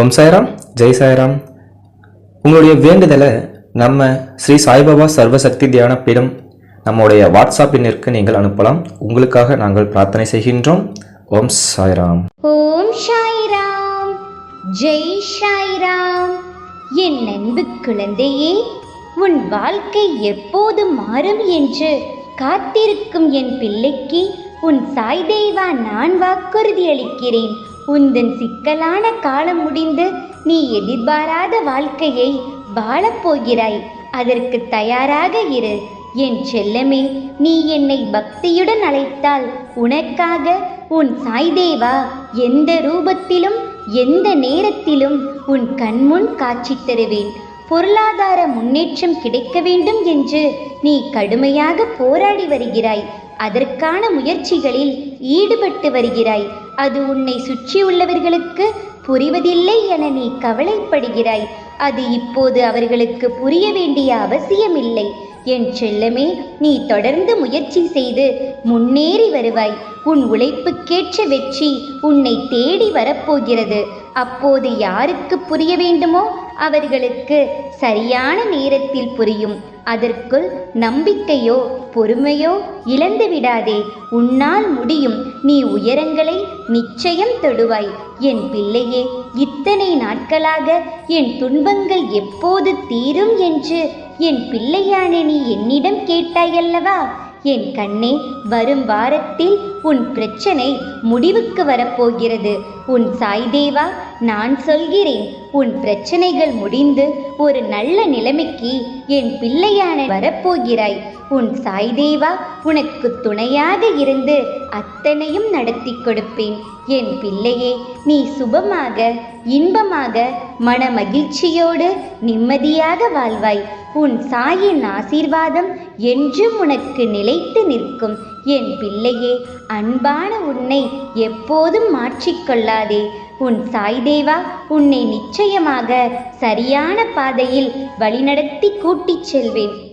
ஓம் சாய்ராம் ஜெய் சாய்ராம். உங்களுடைய வேண்டுதலை நம்ம ஸ்ரீ சாய்பாபா சர்வசக்தி தியான பீடம் நம்முடைய வாட்ஸ்அப் எண்ணிற்கு நீங்கள் அனுப்பலாம். உங்களுக்காக நாங்கள் பிரார்த்தனை செய்கின்றோம். ஓம் சாய்ராம். ஓம் சாய்ராம் ஜெய் சாய்ராம். என் அன்பு குழந்தையே உன் வாழ்க்கை எப்போது மாறும் என்று காத்திருக்கும் என் பிள்ளைக்கு உன் சாய் தெய்வா நான் வாக்குறுதி அளிக்கிறேன். உந்தன் சிக்கலான காலம் முடிந்து நீ எதிர்பாராத வாழ்க்கையை வாழப்போகிறாய் அதற்கு தயாராக இரு. என் செல்லமே நீ என்னை பக்தியுடன் அழைத்தால் உனக்காக உன் சாய்தேவா எந்த ரூபத்திலும் எந்த நேரத்திலும் உன் கண்முன் காட்சி தருவேன். பொருளாதார முன்னேற்றம் கிடைக்க வேண்டும் என்று நீ கடுமையாக போராடி வருகிறாய். அதற்கான முயற்சிகளில் ஈடுபட்டு வருகிறாய். அது உன்னை சுற்றியுள்ளவர்களுக்கு புரிவதில்லை என நீ கவலைப்படுகிறாய். அது இப்போது அவர்களுக்கு புரிய வேண்டிய அவசியமில்லை. என் செல்லமே நீ தொடர்ந்து முயற்சி செய்து முன்னேறி வருவாய். உன் உழைப்புக்கேற்ற வெற்றி உன்னை தேடி வரப்போகிறது. அப்போது யாருக்கு புரிய வேண்டுமோ அவர்களுக்கு சரியான நேரத்தில் புரியும். அதற்குள் நம்பிக்கையோ பொறுமையோ இழந்து விடாதே. உன்னால் முடியும். நீ உயரங்களை நிச்சயம் தொடுவாய். என் பிள்ளையே இத்தனை நாட்களாக என் துன்பங்கள் எப்போது தீரும் என்று என் பிள்ளையான நீ என்னிடம் கேட்டாயல்லவா? என் கண்ணே வரும் வாரத்தில் உன் பிரச்சனை முடிவுக்கு வரப்போகிறது. உன் சாய்தேவா நான் சொல்கிறேன் உன் பிரச்சனைகள் முடிந்து ஒரு நல்ல நிலைமைக்கு என் பிள்ளையான வரப்போகிறாய். உன் சாய்தேவா உனக்கு துணையாக இருந்து அத்தனையும் நடத்தி கொடுப்பேன். என் பிள்ளையே நீ சுபமாக இன்பமாக மன மகிழ்ச்சியோடு நிம்மதியாக வாழ்வாய். உன் சாயின் ஆசீர்வாதம் என்றும் உனக்கு நிலைத்து நிற்கும். என் பிள்ளையே அன்பான உன்னை எப்போதும் மாற்றிக்கொள்ளாதே உன் சாய்தேவா உன்னை நிச்சயமாக சரியான பாதையில் வழிநடத்தி கூட்டிச் செல்வேன்.